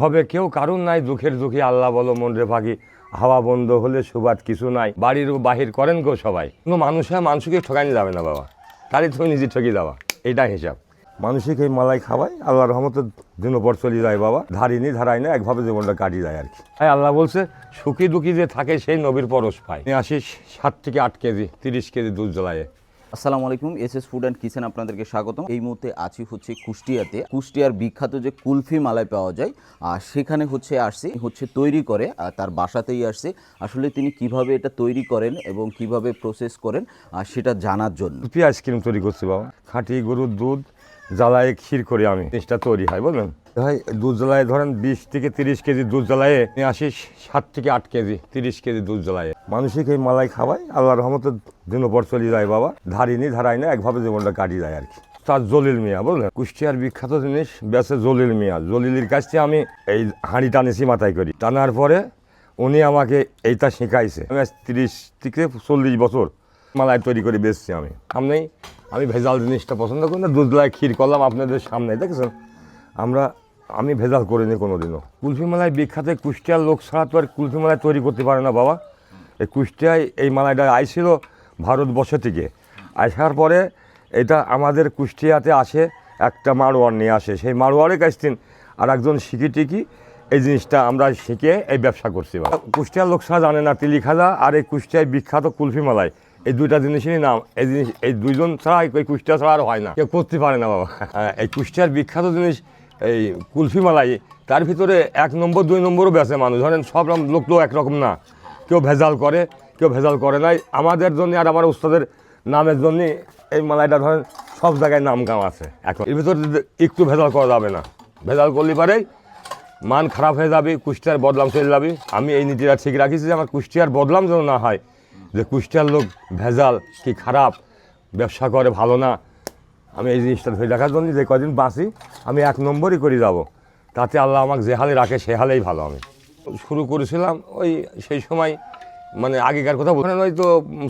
ভবে কেউ কারণ নাই, দুঃখের দুঃখী, আল্লাহ বলো মন রে পাখি হাওয়া বন্ধ হলে সুবাদ কিছু নাই। বাড়ির বাহির করেন গো সবাই। কোনো মানুষে মানুষকে ঠকানি যাবে না বাবা। তারই তুমি নিজে ঠকি যাওয়া এটা হিসাব। মানুষকে এই মালাই খাওয়াই আল্লাহ রহমতের দিন ওপর চলে যায় বাবা। ধারিনি ধারাই না, একভাবে জীবনটা কাটিয়ে যায় আর কি। তাই আল্লাহ বলছে, সুখী দুঃখী যে থাকে, সেই নবীর পরশ পায়। আসিস সাত থেকে আট কেজি, তিরিশ কেজি দুধ জ্বলায়। আসসালামু আলাইকুম S S food and kitchen আপনাদেরকে স্বাগতম। এই মুহূর্তে আছি হচ্ছে কুষ্টিয়াতে। কুষ্টিয়ার বিখ্যাত যে কুলফি মালাই পাওয়া যায় আর সেখানে হচ্ছে আসছে। হচ্ছে তৈরি করে তার বাসাতেই আসছে। আসলে তিনি কীভাবে এটা তৈরি করেন এবং কীভাবে প্রসেস করেন আর সেটা জানার জন্য। কুলফি আইসক্রিম তৈরি করছি বাবা। খাঁটি গরুর দুধ, জ্বালায় ক্ষীর করি আমি। জিনিসটা তৈরি হয়, বুঝলেন? ভাই, দুধ জ্বালায় ধরেন বিশ থেকে তিরিশ কেজি দুধ জ্বালায় নিয়ে আসি সাত থেকে আট কেজি, তিরিশ কেজি দুধ জ্বালায়। মানুষকে এই মালাই খাওয়াই আল্লাহ রহমতের দিন পর চলে যায় বাবা। ধারিনি ধারাই না একভাবে জীবনটা কাটিয়ে যায় আর কি। তার জলিল মিয়া, বুঝলেন? কুষ্টিয়ার বিখ্যাত জিনিস বেছে জলিল মিয়া। জলিলের কাছ থেকে আমি এই হাঁড়ি টানেছি মাথায় করি। টানার পরে উনি আমাকে এইটা শেখাইছে। আমি তিরিশ থেকে চল্লিশ বছর মালাই তৈরি করে বেচছি আমি। সামনেই আমি ভেজাল জিনিসটা পছন্দ করি না দুধ লাই ক্ষীর করলাম আপনাদের সামনে, দেখেছেন? আমরা, আমি ভেজাল করিনি কোনো দিনও কুলফি মালাই বিখ্যাত, কুষ্টিয়ার লোক ছাড়া তো আর কুলফি মালাই তৈরি করতে পারে না বাবা। এই কুষ্টিয়ায় এই মালাইটা আইছিল ভারতবর্ষ থেকে। আসার পরে এটা আমাদের কুষ্টিয়াতে আসে একটা মারোয়ার নিয়ে আসে। সেই মারোয়ারের কাছ থেকে আর একজন শিখি টিকি এই জিনিসটা আমরা শিখে এই ব্যবসা করছি। কুষ্টিয়ার লোক ছাড়া জানে না তিলি খাজা আর এই কুষ্টিয়ায় বিখ্যাত কুলফি মালাই। এই দুইটা জিনিসেরই নাম। এই জিনিস এই দুইজন ছাড়া এই কুষ্টিয়া ছাড়া আর হয় না। কেউ করতে পারে না বাবা। হ্যাঁ, এই কুষ্টিয়ার বিখ্যাত জিনিস এই কুলফি মালাই তার ভিতরে এক নম্বর দুই নম্বরও বেছে মানুষ। ধরেন সব লোক তো একরকম না। কেউ ভেজাল করে, কেউ ভেজাল করে নাই। আমাদের জন্য আর আমার উস্তাদের নামের জন্য এই মালাইটা ধরেন সব জায়গায় নাম কাম আছে এখন। এর ভিতরে একটু ভেজাল করা যাবে না। ভেজাল করলে পারেই মান খারাপ হয়ে যাবে, কুষ্টিয়ার বদলাম চলে যাবে। আমি এই নীতিটা ঠিক রাখিছি যে আমার কুষ্টিয়ার বদলাম যেন না হয়। যে কুষ্টিয়ার লোক ভেজাল কি খারাপ, ব্যবসা করে ভালো না। আমি এই জিনিসটা ধরে রাখার জন্য যে কদিন বাঁচি, আমি এক নম্বরই করে যাব। তাতে আল্লাহ আমাকে যে হালে রাখে সে হালেই ভালো আমি। শুরু করেছিলাম, ওই সেই সময় মানে আগেকার কথা বলেন ওই তো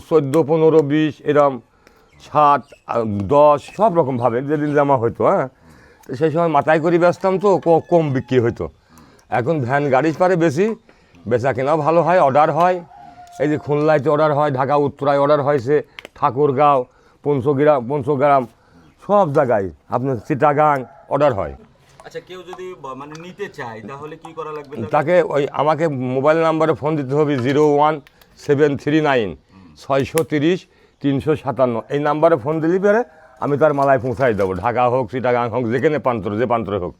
চোদ্দ, পনেরো, বিশ, এরম সাত দশ, সব রকমভাবে যেদিন জামা হইতো হ্যাঁ? সেই সময় মাথায় করে বেচতাম তো কম বিক্রি হইতো। এখন ভ্যান গাড়ি পারে বেশি, বেচা কেনাও ভালো হয়, অর্ডার হয়। এই যে খুলনাইতে অর্ডার হয়, ঢাকা উত্তরায় অর্ডার হয়েছে, ঠাকুরগাঁও পঞ্চগ্রাম পঞ্চগ্রাম, সব জায়গায় আপনার চিটাগাং অর্ডার হয়। আচ্ছা কেউ যদি মানে নিতে চায়, তাহলে কি করা লাগবে তাকে? ওই আমাকে মোবাইল নাম্বারে ফোন দিতে হবে zero one seven three nine ছয়শো তিরিশ তিনশো সাতান্ন। এই নাম্বারে ফোন দিলে পরে আমি তার মালায় পৌঁছাই দেবো। ঢাকা হোক, চিটাগাং হোক, যেখানে প্রান্তর, যে প্রান্তরে হোক।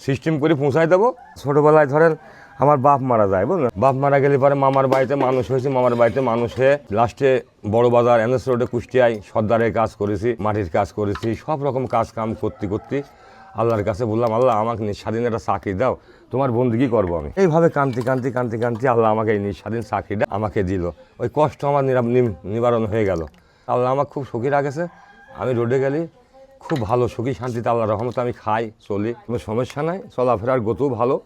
সিস্টেম করে পৌঁছাই দেবো। ছোটোবেলায় ধরেন আমার বাপ মারা যায়, বুঝলেন? বাপ মারা গেলে পরে মামার বাড়িতে মানুষ হয়েছে, মামার বাড়িতে মানুষ হয়ে লাস্টে বড় বাজার, এনএস রোডে কুষ্টিয়ায় সর্দারের কাজ করেছি, মাটির কাজ করেছি, সব রকম কাজ কাম করতে করতে আল্লাহর কাছে বললাম, আল্লাহ, আমাকে স্বাধীন একটা চাকরি দাও। তোমার বন্দিগি করব আমি? এইভাবে কান্তি কান্তি কান্তি কান্তি আল্লাহ আমাকে এই স্বাধীন চাকরিটা আমাকে দিল। ওই কষ্ট আমার নিবারণ হয়ে গেল। আল্লাহ আমাকে খুব সুখী রাখেছে। আমি রোডে গেলি, খুব ভালো, সুখী, শান্তিতে আল্লাহ রহমত আমি খাই, চলি। কোনো সমস্যা নাই, চলাফেরার গতও ভালো।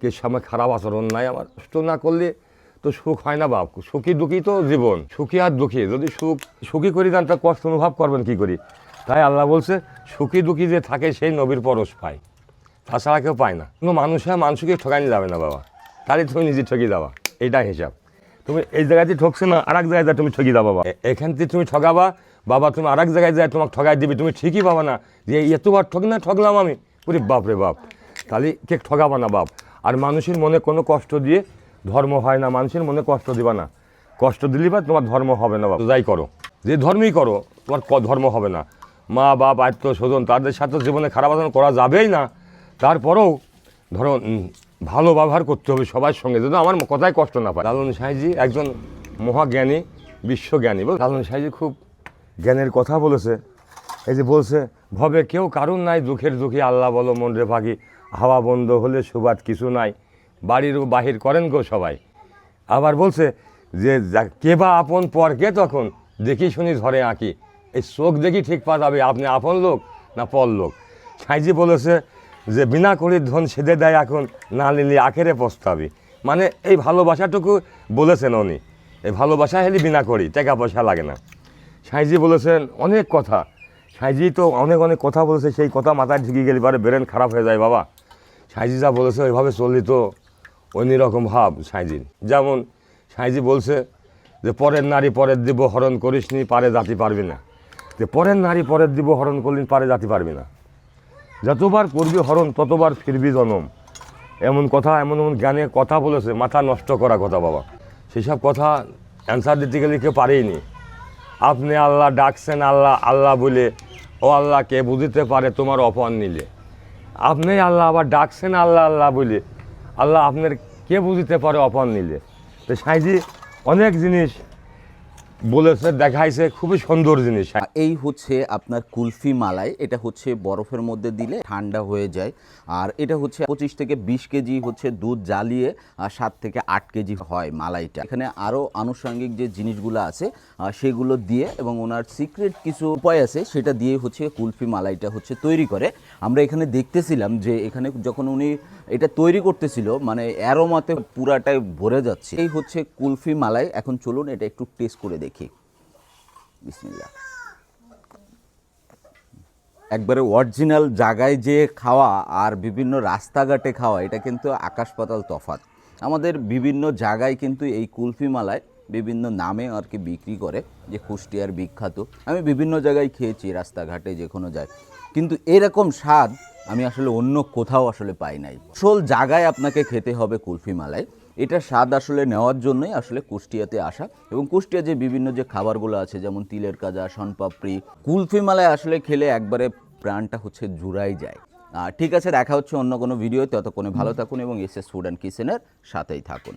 কে সময় খারাপ আচরণ নাই আমার। কষ্ট না করলে তো সুখ হয় না বাপ। সুখী দুঃখী তো জীবন। সুখী আর দুঃখী। যদি সুখ, সুখী করি দেন তা কষ্ট অনুভব করবেন কি করি? তাই আল্লাহ বলছে সুখী দুঃখী যে থাকে সেই নবীর পরশ পায়। তাছাড়া কেউ পায় না। কোনো মানুষে মানুষকে ঠকানি যাবে না বাবা। তাহলে তুমি নিজে ঠকি যাবা। এইটা হিসাব। তুমি এই জায়গাতে ঠকছে না আর এক জায়গায় যায় তুমি ঠকি যাবা বাবা। এখান থেকে তুমি ঠকাবা বাবা তুমি আর এক জায়গায় যায় তোমাকে ঠকাই দিবি, তুমি ঠিকই পাবা না যে এতবার ঠক না, ঠকলাম আমি। পুরি বাপ রে বাপ। তাহলে কে ঠকাবা না বাপ? আর মানুষের মনে কোনো কষ্ট দিয়ে ধর্ম হয় না, মানুষের মনে কষ্ট দিবা না। কষ্ট দিলে বা তোমার ধর্ম হবে না বাবা। যাই করো। যে ধর্মই করো, তোমার ধর্ম হবে না। মা, বাপ, আত্মীয় স্বজন, তাদের সাথে জীবনে খারাপ আচরণ করা যাবেই না। তারপরেও ধরো ভালো ব্যবহার করতে হবে সবার সঙ্গে যদি আমার কথায় কষ্ট না পায়। লালন সাহেজি একজন মহাজ্ঞানী, বিশ্বজ্ঞানী। বল, লালন সাহেজি খুব জ্ঞানের কথা বলেছে। এই যে বলছে, ভবে কেউ কারণ নাই, দুঃখের দুঃখী, আল্লাহ বলো মন রে পাখি হাওয়া বন্ধ হলে সুবাদ কিছু নাই, বাড়ির বাহির করেন গো সবাই। আবার বলছে যা- কে বা আপন পর কে তখন? দেখি শুনি ধরে আঁকি। এই চোখ দেখি ঠিক পা যাবে, আপনি আপন লোক না পর লোক। সাইজি বলেছে যে বিনা করির ধন সেদে দেয় এখন, না নিলে আখেরে পস্তাবে। মানে এই ভালোবাসাটুকু বলেছেন উনি। এই ভালোবাসা হেলি বিনা করি, টাকা পয়সা লাগে না। সাইজি বলেছেন অনেক কথা। সাইজি তো অনেক অনেক কথা বলেছে, সেই কথা মাথায় ঢুকে গেলে পারে ব্রেন খারাপ হয়ে যায় বাবা। সাঁইজি যা বলেছে ওইভাবে চললি তো অন্য রকম ভাব সাঁইজির যেমন সাঁইজি বলছে যে পরের নারী পরের দিব হরণ করিসনি, পারে জাতি পারবি না। যে পরের নারী পরের দিব হরণ করলি পারে জাতি পারবি না। যতবার করবি হরণ, ততবার ফিরবি জনম। এমন কথা, এমন এমন জ্ঞানে কথা বলেছে, মাথা নষ্ট করা কথা বাবা। সেসব কথা অ্যান্সার দিতে গেলে কেউ পারেইনি আপনি আল্লাহ ডাকছেন, আল্লাহ আল্লাহ বলে, ও আল্লাহ, কে বুঝিতে পারে তোমার অপমান নিলে? আপনি আল্লাহ আবার ডাকছেন, আল্লাহ আল্লাহ বলে, আল্লাহ আপনার কে বুঝিতে পারে অপমান নিলে? তো সাইজি, অনেক জিনিস বলেছে, দেখাইছে, খুবই সুন্দর জিনিস। এই হচ্ছে আপনার কুলফি মালাই, এটা হচ্ছে বরফের মধ্যে দিলে ঠান্ডা হয়ে যায়। আর এটা হচ্ছে পঁচিশ থেকে বিশ কেজি হচ্ছে দুধ জ্বালিয়ে সাত থেকে আট কেজি হয় মালাইটা। এখানে আরও আনুষঙ্গিক যে জিনিসগুলো আছে সেগুলো দিয়ে এবং ওনার সিক্রেট কিছু উপায় আছে, সেটা দিয়ে হচ্ছে কুলফি মালাইটা হচ্ছে তৈরি করে। আমরা এখানে দেখতেছিলাম যে এখানে যখন উনি এটা তৈরি করতেছিল মানে অ্যারোমাতে পুরাটাই ভরে যাচ্ছে। এই হচ্ছে কুলফি মালাই। এখন চলুন এটা একটু টেস্ট করে দেখি। বিসমিল্লাহ। একবারে অরিজিনাল জায়গায় যে খাওয়া আর বিভিন্ন রাস্তাঘাটে খাওয়া, এটা কিন্তু আকাশ পাতাল তফাত আমাদের বিভিন্ন জায়গায় কিন্তু এই কুলফি মালায় বিভিন্ন নামে আর কি বিক্রি করে, যে কুষ্টিয়ার বিখ্যাত। আমি বিভিন্ন জায়গায় খেয়েছি, রাস্তাঘাটে যে কোনো যায়। কিন্তু এরকম স্বাদ আমি আসলে অন্য কোথাও আসলে পাই নাই। আসল জায়গায় আপনাকে খেতে হবে কুলফি মালাই এটা স্বাদ আসলে নেওয়ার জন্যই আসলে কুষ্টিয়াতে আসা এবং কুষ্টিয়া যে বিভিন্ন যে খাবারগুলো আছে, যেমন তিলের কাজা, শনপাপড়ি, কুলফি মালায় আসলে খেলে একবারে প্রাণটা হচ্ছে জুড়াই যায়। ঠিক আছে, দেখা হচ্ছে অন্য কোনো ভিডিও ততক্ষণে ভালো থাকুন এবং এস এস ফুড অ্যান্ড কিচেনের সাথেই থাকুন।